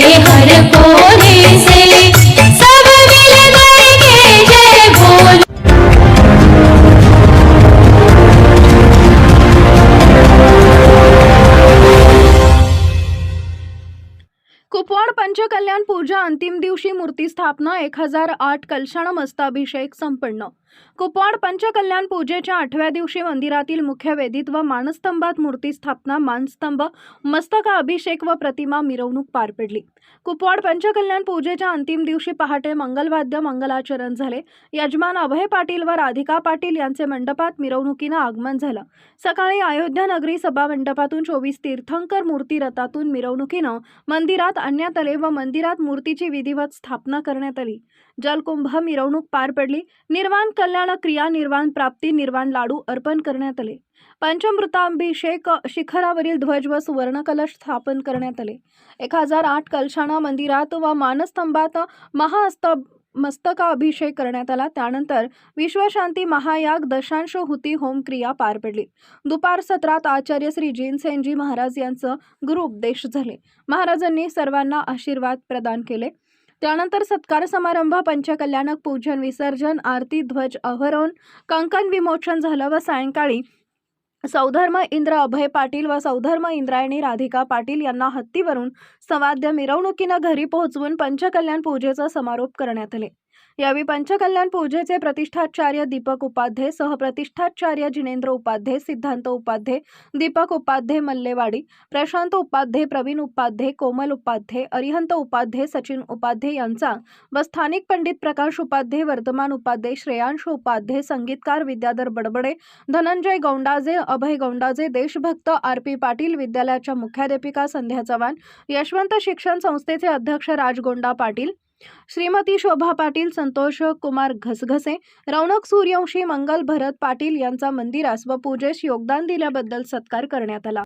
हर कोने से पंचकल्याण पूजा अंतिम दिवशी मूर्ती स्थापना एक हजार आठ कलशाण मस्ताभिषेक संपन्न. कुपवाड पंचकल्याण पूजेच्या आठव्या दिवशी मंदिरातील मुख्य वेदीत व मानस्तंभात मूर्ती स्थापना मानस्तंभ मस्तका अभिषेक व प्रतिमा मिरवणूक पार पडली. कुपवाड पंचकल्याण पूजेच्या अंतिम दिवशी पहाटे मंगलवाद्य मंगलाचरण झाले. यजमान अभय पाटील व राधिका पाटील यांचे मंडपात मिरवणुकीनं आगमन झालं. सकाळी अयोध्या नगरी सभा मंडपातून चोवीस तीर्थंकर मूर्ती रथातून मिरवणुकीनं मंदिरात आणण्यात केले व मंदिरात मूर्तीची विधिवत स्थापना करण्यात आली. जलकुंभ मिरवणूक पार पडली. निर्वाण कल्याण क्रिया निर्वाण प्राप्ती निर्वाण लाडू अर्पण करण्यात आले. पंचमृताभिषेक शिखरावरील ध्वज व सुवर्णकलश स्थापन करण्यात आले. एक हजार आठ कलशाणा मंदिरात व मानस्तंभात महाअस्त मस्तका अभिषेक करण्यात आला. त्यानंतर विश्वशांती महायाग दशांश हुती होम क्रिया पार पडली. दुपार सत्रात आचार्य श्री जिनसेनजी महाराज यांचं गुरुपदेश झाले. महाराजांनी सर्वांना आशीर्वाद प्रदान केले. त्यानंतर सत्कार समारंभ पंचकल्याणक पूजन विसर्जन आरती ध्वज अवरोहण कंकण विमोचन झालं व सायंकाळी सौधर्म इंद्र अभय पाटील व सौधर्म इंद्रायणी राधिका पाटील यांना हत्तीवरून सवाद्य मिरवणुकीनं घरी पोहोचवून पंचकल्याण पूजेचा समारोप करण्यात आले. यावेळी पंचकल्याण पूजेचे प्रतिष्ठाचार्य दीपक उपाध्ये सहप्रतिष्ठाचार्य जिनेंद्र उपाध्ये सिद्धांत उपाध्ये दीपक उपाध्ये मल्लेवाडी प्रशांत उपाध्ये प्रवीण उपाध्ये कोमल उपाध्ये अरिहंत उपाध्ये सचिन उपाध्ये यांचा व स्थानिक पंडित प्रकाश उपाध्ये वर्तमान उपाध्ये श्रेयांश उपाध्ये संगीतकार विद्याधर बडबडे धनंजय गौंडाजे अभय गौंडाजे देशभक्त आर पी पाटील विद्यालयाच्या मुख्याध्यापिका संध्या चव्हाण यशवंत शिक्षण संस्थेचे अध्यक्ष राजगोंडा पाटील श्रीमती शोभा पाटील संतोष कुमार घसघसे रौनक सूर्यवंशी मंगल भरत पाटील यांचा मंदिरास व पूजेस योगदान दिल्याबद्दल सत्कार करण्यात आला.